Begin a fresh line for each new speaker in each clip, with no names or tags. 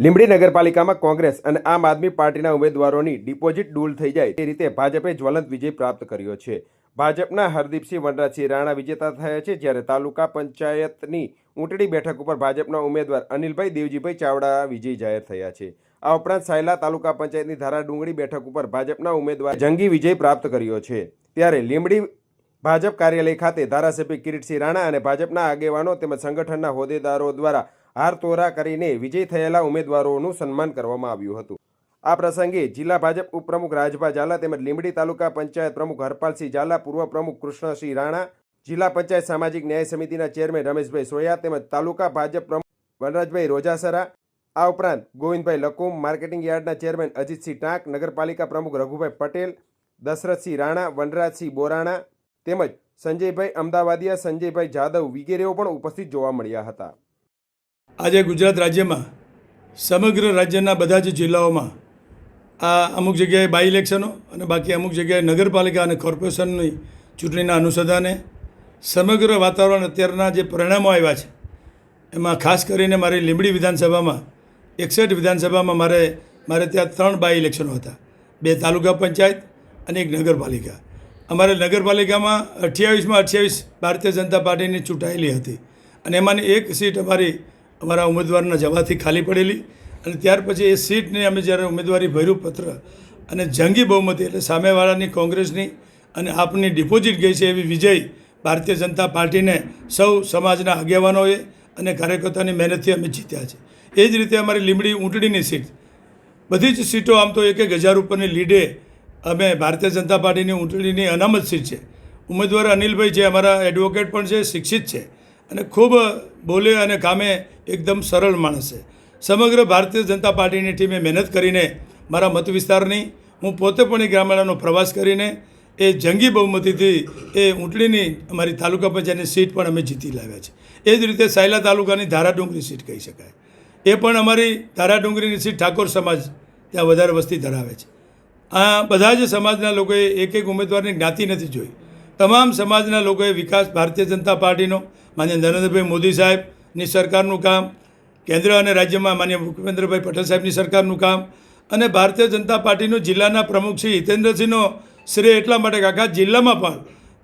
લીંબડી નગરપાલિકામાં કોંગ્રેસ અને આમ આદમી પાર્ટીના ઉમેદવારોની ડિપોઝિટ ડૂલ થઈ જાય તે રીતે ભાજપે જ્વલંત વિજય પ્રાપ્ત કર્યો છે. ભાજપના હરદીપસિંહ વનરાજસિંહ રાણા વિજેતા થયા છે જ્યારે તાલુકા પંચાયતની ઊંટડી બેઠક ઉપર ભાજપના ઉમેદવાર અનિલભાઈ દેવજીભાઈ ચાવડા વિજય જાહેર થયા છે. આ ઉપરાંત સાયલા તાલુકા પંચાયતની ધારા ડુંગળી બેઠક ઉપર ભાજપના ઉમેદવાર જંગી વિજય પ્રાપ્ત કર્યો છે. ત્યારે લીંબડી ભાજપ કાર્યાલય ખાતે ધારાસભ્ય કિરીટસિંહ રાણા અને ભાજપના આગેવાનો તેમજ સંગઠનના હોદ્દેદારો દ્વારા હાર તોરા કરીને વિજય થયેલા ઉમેદવારોનું સન્માન કરવામાં આવ્યું હતું. આ પ્રસંગે જિલ્લા ભાજપ ઉપપ્રમુખ રાજભા ઝાલા તેમજ લીંબડી તાલુકા પંચાયત પ્રમુખ હરપાલસિંહ ઝાલા, પૂર્વ પ્રમુખ કૃષ્ણસિંહ રાણા, જિલ્લા પંચાયત સામાજિક ન્યાય સમિતિના ચેરમેન રમેશભાઈ સોયા તેમજ તાલુકા ભાજપ પ્રમુખ વનરાજભાઈ રોજાસરા, આ ઉપરાંત ગોવિંદભાઈ લકુમ, માર્કેટિંગ યાર્ડના ચેરમેન અજીતસિંહ ટાંક, નગરપાલિકા પ્રમુખ રઘુભાઈ પટેલ, દશરથસિંહ રાણા, વનરાજસિંહ બોરાણા તેમજ સંજયભાઈ અમદાવાદિયા, સંજયભાઈ જાદવ વગેરેઓ પણ ઉપસ્થિત જોવા મળ્યા હતા.
આજે ગુજરાત રાજ્યમાં સમગ્ર રાજ્યના બધા જ જિલ્લાઓમાં આ અમુક જગ્યાએ બાય ઇલેક્શનો અને બાકી અમુક જગ્યાએ નગરપાલિકા અને કોર્પોરેશનની ચૂંટણીના અનુસંધાને સમગ્ર વાતાવરણ અત્યારના જે પરિણામો આવ્યા છે, એમાં ખાસ કરીને મારી લીંબડી વિધાનસભામાં, એકસઠ વિધાનસભામાં મારે મારે ત્યાં ત્રણ બાય ઇલેક્શનો હતા. બે તાલુકા પંચાયત અને એક નગરપાલિકા. અમારે નગરપાલિકામાં અઠ્યાવીસમાં અઠ્યાવીસ ભારતીય જનતા પાર્ટીની ચૂંટાયેલી હતી અને એમાંની એક સીટ અમારી અમારા ઉમેદવારના જવાથી ખાલી પડેલી અને ત્યાર પછી એ સીટને અમે જ્યારે ઉમેદવારી ભર્યું પત્ર અને જંગી બહુમતી એટલે સામેવાળાની કોંગ્રેસની અને આપની ડિપોઝિટ ગઈ છે એવી વિજય ભારતીય જનતા પાર્ટીને સૌ સમાજના આગેવાનોએ અને કાર્યકર્તાની મહેનતથી અમે જીત્યા છે. એ જ રીતે અમારી લીંબડી ઊંટડીની સીટ. બધી જ સીટો આમ તો એક એક હજાર ઉપરની લીડે અમે ભારતીય જનતા પાર્ટીની ઊંટડીની અનામત સીટ છે. ઉમેદવાર અનિલભાઈ જે અમારા એડવોકેટ પણ છે, શિક્ષિત છે. અને ખૂબ બોલે અને કામે એકદમ સરળ માણસ છે. સમગ્ર ભારતીય જનતા પાર્ટીની ટીમે મહેનત કરીને મારા મત વિસ્તારની, હું પોતે પણ એ ગ્રામીણનો પ્રવાસ કરીને એ જંગી બહુમતીથી એ ઊંટડીની અમારી તાલુકા પંચાયતની સીટ પણ અમે જીતી લાવ્યા છે. એ જ રીતે સાયલા તાલુકાની ધારાડુંગરી સીટ કહી શકાય. એ પણ અમારી ધારાડુંગરીની સીટ ઠાકોર સમાજ ત્યાં વધારે વસ્તી ધરાવે છે. આ બધા જ સમાજના લોકોએ એક એક ઉમેદવારની જ્ઞાતિ નથી જોઈ. તમામ સમાજના લોકોએ વિકાસ ભારતીય જનતા પાર્ટીનો, માન્ય નરેન્દ્રભાઈ મોદી સાહેબની સરકારનું કામ, કેન્દ્ર અને રાજ્યમાં માન્ય ભૂપેન્દ્રભાઈ પટેલ સાહેબની સરકારનું કામ અને ભારતીય જનતા પાર્ટીનું જિલ્લાના પ્રમુખ શ્રી હિતેન્દ્રસિંહનો શ્રેય એટલા માટે કે આખા જિલ્લામાં પણ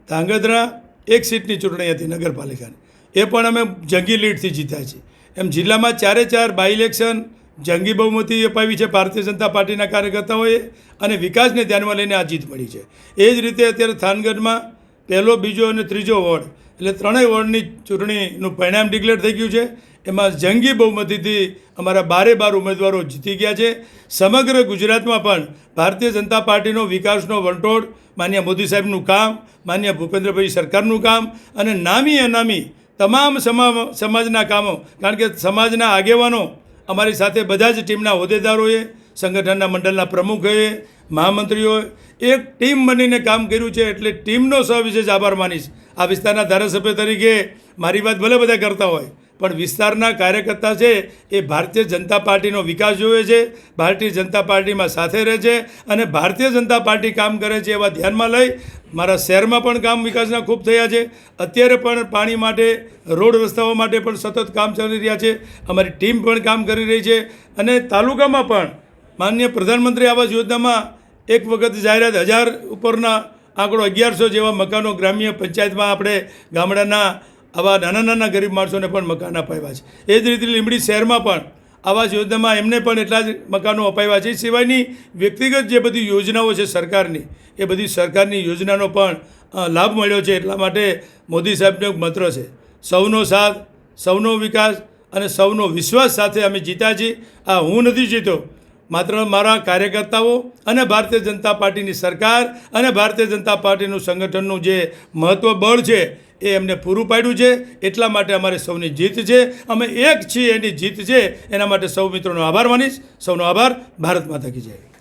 ધાંગધ્રા એક સીટની ચૂંટણી હતી નગરપાલિકાની. એ પણ અમે જંગી લીડથી જીત્યા છીએ. એમ જિલ્લામાં ચારે ચાર બાય ઇલેક્શન જંગી બહુમતી અપાવી છે ભારતીય જનતા પાર્ટીના કાર્યકર્તાઓએ અને વિકાસને ધ્યાનમાં લઈને આ જીત મળી છે. એ જ રીતે અત્યારે થાનગઢમાં પહેલો, બીજો અને ત્રીજો વોર્ડ. એટલે ત્રણેય વોર્ડની ચૂંટણીનું પરિણામ ડિક્લેર થઈ ગયું છે. એમાં જંગી બહુમતીથી અમારા બારે બાર ઉમેદવારો જીતી ગયા છે. સમગ્ર ગુજરાતમાં પણ ભારતીય જનતા પાર્ટીનો વિકાસનો વંટોળ, માન્ય મોદી સાહેબનું કામ, માન્ય ભૂપેન્દ્રભાઈ સરકારનું કામ અને નામી અનામી તમામ સમા સમાજના કામો, કારણ કે સમાજના આગેવાનો અમારી સાથે બધા જ ટીમના હોદ્દેદારોએ સંગઠનના મંડળના પ્રમુખોએ મહામંત્રીઓએ એક ટીમ બનીને કામ કર્યું છે એટલે ટીમનો સવિશેષ આભાર માનીશ. આ વિસ્તારના ધારાસભ્ય તરીકે મારી વાત ભલે બધા કરતા હોય, પણ વિસ્તારના કાર્યકર્તા છે એ ભારતીય જનતા પાર્ટીનો વિકાસ જોવે છે, ભારતીય જનતા પાર્ટીમાં સાથે રહે છે અને ભારતીય જનતા પાર્ટી કામ કરે છે એવા ધ્યાનમાં લઈ મારા શહેરમાં પણ કામ વિકાસના ખૂબ થયા છે. અત્યારે પણ પાણી માટે, રોડ રસ્તાઓ માટે પણ સતત કામ ચાલી રહ્યા છે. અમારી ટીમ પણ કામ કરી રહી છે અને તાલુકામાં પણ માન્ય પ્રધાનમંત્રી આવાસ યોજનામાં એક વખત જાહેરાત હજાર ઉપરના આંકડો અગિયારસો જેવા મકાનો ગ્રામ્ય પંચાયતમાં આપણે ગામડાના આવા નાના નાના ગરીબ માણસોને પણ મકાન અપાવ્યા છે. એ જ રીતે લીંબડી શહેરમાં પણ આવાસ યોજનામાં એમને પણ એટલા જ મકાનો અપાવ્યા છે. સિવાયની વ્યક્તિગત જે બધી યોજનાઓ છે સરકારની, એ બધી સરકારની યોજનાનો પણ લાભ મળ્યો છે. એટલા માટે મોદી સાહેબનો એક મંત્ર છે. સૌનો સાથ, સૌનો વિકાસ અને સૌનો વિશ્વાસ સાથે અમે જીતા છીએ. આ હું નથી જીત્યો માત્ર મારા કાર્યકર્તાઓ અને ભારતીય જનતા પાર્ટીની સરકાર અને ભારતીય જનતા પાર્ટીનું સંગઠનનું જે મહત્ત્વ બળ છે, એ એમને પૂરું પાડ્યું છે. એટલા માટે અમારે સૌની જીત છે. અમે એક છીએ એની જીત છે. એના માટે સૌ મિત્રોનો આભાર માનીશ. સૌનો આભાર. ભારત માતા કી જય.